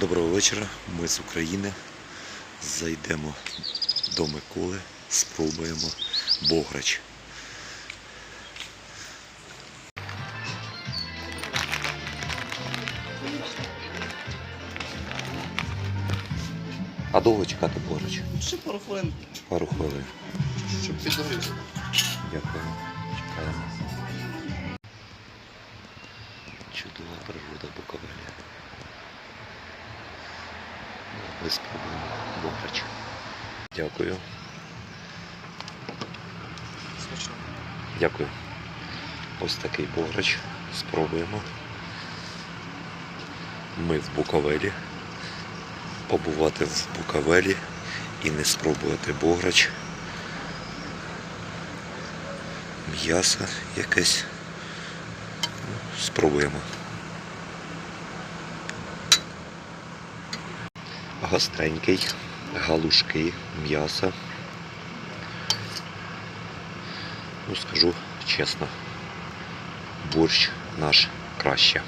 Доброго вечора, ми з України. Зайдемо до Миколи, спробуємо бограч. А довго чекати бограч? Ще пару хвилин, Пару хвилин. щоб підгорівся. Дякую. Чекаємо. Чудова природа Буковеля. Ми спробуємо бограч. Дякую. Дякую. Ось такий бограч. Спробуємо. Ми в Буковелі. Побувати в Буковелі і не спробувати бограч. М'ясо якесь. Ну, Спробуємо. Гостренький, галушки, м'ясо. Ну, скажу чесно, борщ наш краще.